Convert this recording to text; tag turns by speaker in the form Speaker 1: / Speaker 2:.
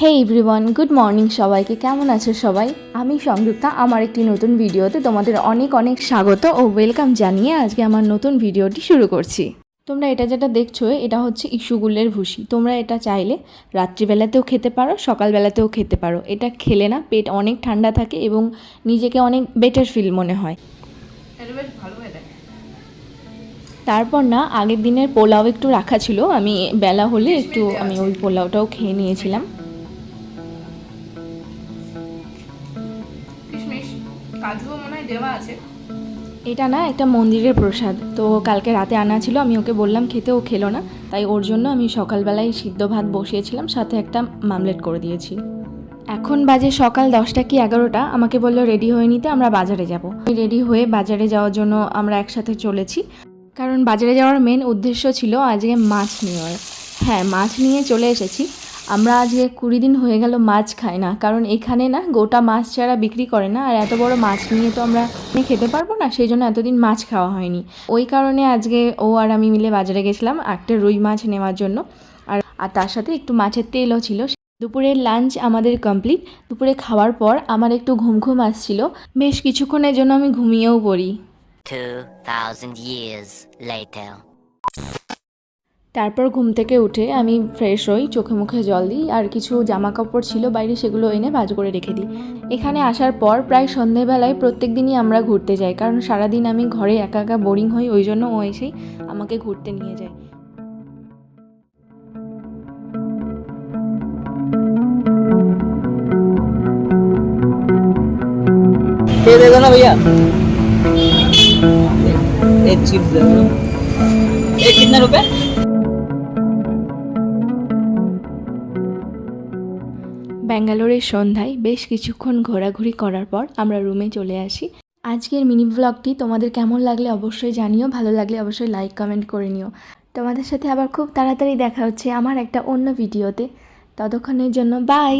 Speaker 1: হে everyone good morning সবাইকে। কেমন আছো সবাই? আমি সংযুক্তা। আমার একটি নতুন ভিডিওতে তোমাদের অনেক অনেক স্বাগত ও ওয়েলকাম জানিয়ে আজকে আমার নতুন ভিডিওটি শুরু করছি। তোমরা এটা যেটা দেখছ এটা হচ্ছে ইস্যুগুলের ভুসি। তোমরা এটা চাইলে রাত্রিবেলাতেও খেতে পারো সকালবেলাতেও খেতে পারো। এটা খেলে না পেট অনেক ঠান্ডা থাকে এবং নিজেকে অনেক বেটার ফিল মনে হয়। তারপর না আগের দিনের পোলাও একটু রাখা ছিল। আমি বেলা হলে একটু আমি ওই পোলাওটাও খেয়ে নিয়েছিলাম।
Speaker 2: কাজুও মনে হয় দেওয়া আছে।
Speaker 1: এটা না একটা মন্দিরের প্রসাদ। তো কালকে রাতে আনা ছিল, আমি ওকে বললাম খেতে ও খেলো না। তাই ওর জন্য আমি সকালবেলায় সিদ্ধ ভাত বসিয়েছিলাম, সাথে একটা মামলেট করে দিয়েছি। এখন বাজে সকাল দশটা কি এগারোটা? আমাকে বলল রেডি হয়ে নিতে আমরা বাজারে যাব। রেডি হয়ে বাজারে যাওয়ার জন্য আমরা একসাথে চলেছি। কারণ বাজারে যাওয়ার মেন উদ্দেশ্য ছিল আজকে মাছ নেওয়ার। হ্যাঁ মাছ নিয়ে চলে এসেছি। আমরা আজকে কুড়ি দিন হয়ে গেল মাছ খাই না কারণ এখানে না গোটা মাছ ছাড়া বিক্রি করে না আর এত বড় মাছ নিয়ে তো আমরা খেতে পারব না সেই জন্য এতদিন মাছ খাওয়া হয়নি। ওই কারণে আজকে ও আর আমি মিলে বাজারে গেছিলাম একটা রুই মাছ নেওয়ার জন্য আর আর তার সাথে একটু মাছের তেলও ছিল। দুপুরের লাঞ্চ আমাদের কমপ্লিট দুপুরে খাওয়ার পর আমার একটু ঘুম ঘুম আসছিল বেশ কিছুক্ষণের জন্য আমি ঘুমিয়েও পড়ি।
Speaker 3: 2,000 years later.
Speaker 1: তারপর ঘুম থেকে উঠে আমি ফ্রেশ হই চোখে মুখে জল দিই আর কিছু জামা কাপড় ছিল বাইরে সেগুলো এনে ভাজ করে রেখে দিই এখানে আসার পর প্রায় সন্ধেবেলায় প্রত্যেক দিনই আমরা ঘুরতে যাই কারণ সারাদিন আমি ঘরে একা একা বোরিং হই ওই জন্য ও এসেই আমাকে ঘুরতে নিয়ে যায়
Speaker 4: ये देखो ना भैया एक चिप्स दे दो ये कितने रुपए
Speaker 1: ব্যাঙ্গালোরের সন্ধ্যায় বেশ কিছুক্ষণ ঘোরাঘুরি করার পর আমরা রুমে চলে আসি। আজকের মিনি ব্লগটি তোমাদের কেমন লাগলে অবশ্যই জানিও, ভালো লাগলে অবশ্যই লাইক, কমেন্ট করে নিও। তোমাদের সাথে আবার খুব তাড়াতাড়ি দেখা হচ্ছে আমার একটা অন্য ভিডিওতে। ততক্ষণের জন্য বাই!